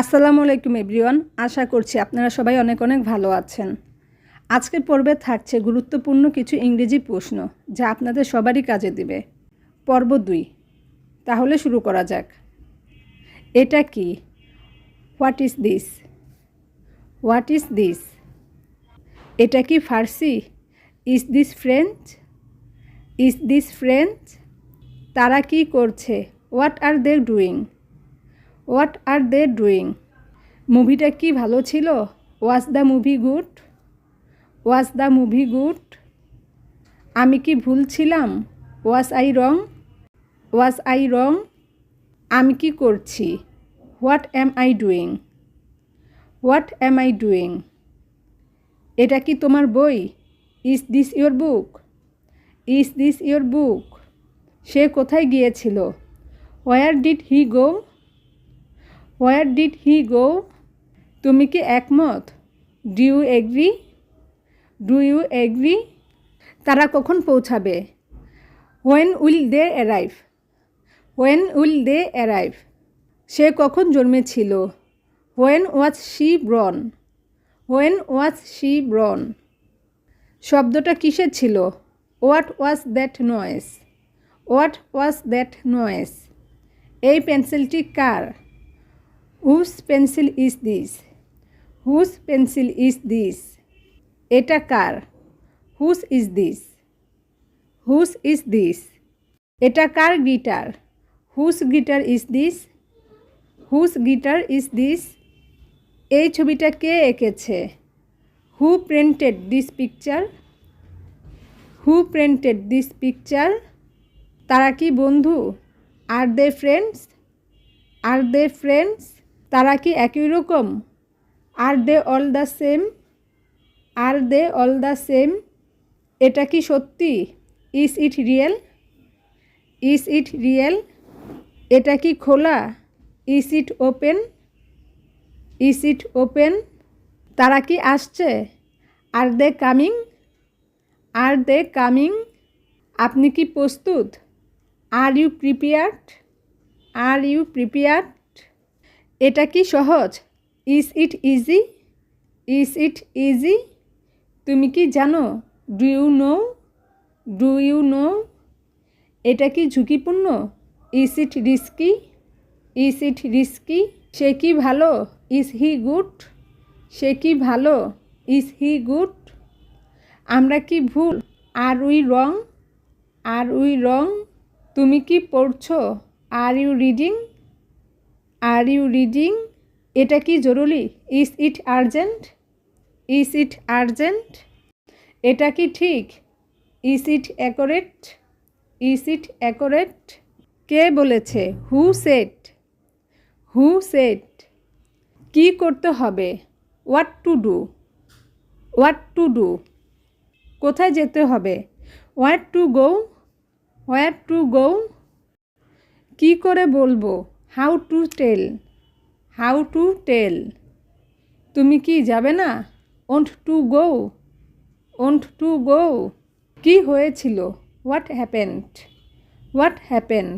আসসালামু আলাইকুম এভরিওয়ান, আশা করছি আপনারা সবাই অনেক অনেক ভালো আছেন। আজকের পর্বে থাকছে গুরুত্বপূর্ণ কিছু ইংরেজি প্রশ্ন, যা আপনাদের সবারই কাজে দিবে। পর্ব দুই, তাহলে শুরু করা যাক। এটা কি? What is this what is this এটা কি ফার্সি? Is this French is this French তারা কি করছে? What are they doing what are they doing মুভিটা কি ভালো ছিল? Was the movie good was the movie good আমি কি ভুল ছিলাম? Was I wrong was I রং আমি কি করছি? What am I doing what am I doing এটা কি তোমার বই? Is this your book is this your book সে কোথায় গিয়েছিল? Where did he go where did he go তুমি কি একমত? Do you agree do you agree তারা কখন পৌঁছাবে? When will they arrive when will they arrive সে কখন জন্মেছিল? When was she born when was she born শব্দটা কিসের ছিল? What was that noise what was that noise এই পেন্সিলটি কার? Whose pencil is this whose pencil is this এটা কার? Whose is this whose is this এটা কার guitar whose guitar is this whose guitar is this এই ছবিটা কে এঁকেছে? Who printed this picture who printed this picture তারা কি বন্ধু? আর দে friends আর দে friends তারা কি একই রকম? Are they all the same? Are they all the same? এটা কি সত্যি? Is it real? Is it real? এটা কি খোলা? Is it open? Is it open? তারা কি আসছে? Are they coming? Are they coming? আপনি কি প্রস্তুত? Are you prepared? Are you prepared? এটা কি সহজ? Is it easy is it easy তুমি কি জানো? Do you know do you know এটা কি ঝুঁকিপূর্ণ? Is it risky is it risky সে কি ভালো? ইজ হি গুড সে কি ভালো? ইজ হি গুড আমরা কি ভুল? আর উই রং আর উই রং তুমি কি পড়ছো? Are you reading are you reading এটা কি জরুরি? Is it urgent is it urgent এটা কি ঠিক? Is it accurate is it accurate কে বলেছে? হু সেট হু সেট কি করতে হবে? What to do what to do কোথায় যেতে হবে? What to go what to go কি করে বলব? How to tell, how to tell. তুমি কি যাবে না? Won't to go, won't to go. কি হয়েছিল? What happened? What happened?